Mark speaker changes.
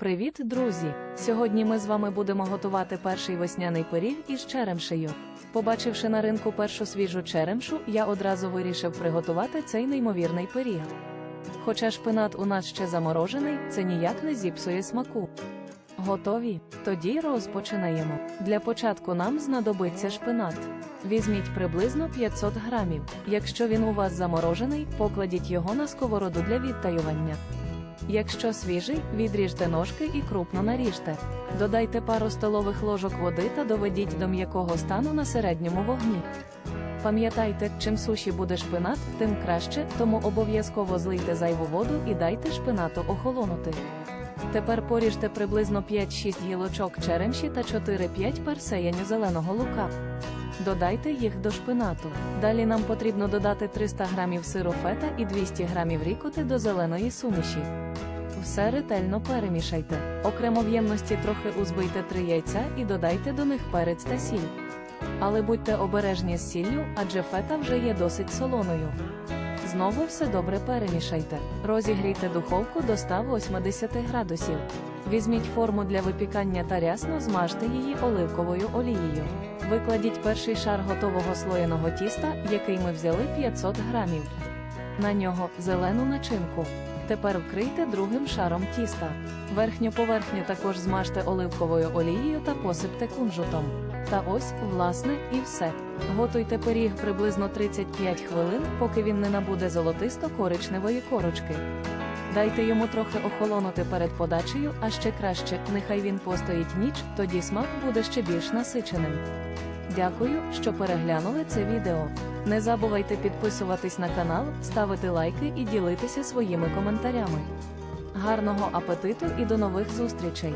Speaker 1: Привіт, друзі! Сьогодні ми з вами будемо готувати перший весняний пиріг із черемшею. Побачивши на ринку першу свіжу черемшу, я одразу вирішив приготувати цей неймовірний пиріг. Хоча шпинат у нас ще заморожений, це ніяк не зіпсує смаку. Готові? Тоді розпочинаємо. Для початку нам знадобиться шпинат. Візьміть приблизно 500 грамів. Якщо він у вас заморожений, покладіть його на сковороду для відтаювання. Якщо свіжий, відріжте ножки і крупно наріжте. Додайте пару столових ложок води та доведіть до м'якого стану на середньому вогні. Пам'ятайте, чим суші буде шпинат, тим краще, тому обов'язково злийте зайву воду і дайте шпинату охолонути. Тепер поріжте приблизно 5-6 гілочок черемші та 4-5 персеяню зеленого лука. Додайте їх до шпинату. Далі нам потрібно додати 300 г сиру фета і 200 г рікоти до зеленої суміші. Все ретельно перемішайте. Окремо в ємності трохи узбийте 3 яйця і додайте до них перець та сіль. Але будьте обережні з сіллю, адже фета вже є досить солоною. Знову все добре перемішайте. Розігрійте духовку до 180 градусів. Візьміть форму для випікання та рясно змажте її оливковою олією. Викладіть перший шар готового слоєного тіста, який ми взяли 500 грамів. На нього зелену начинку. Тепер вкрийте другим шаром тіста. Верхню поверхню також змажте оливковою олією та посипте кунжутом. Та ось, власне, і все. Готуйте пиріг приблизно 35 хвилин, поки він не набуде золотисто-коричневої корочки. Дайте йому трохи охолонути перед подачею, а ще краще, нехай він постоїть ніч, тоді смак буде ще більш насиченим. Дякую, що переглянули це відео. Не забувайте підписуватись на канал, ставити лайки і ділитися своїми коментарями. Гарного апетиту і до нових зустрічей!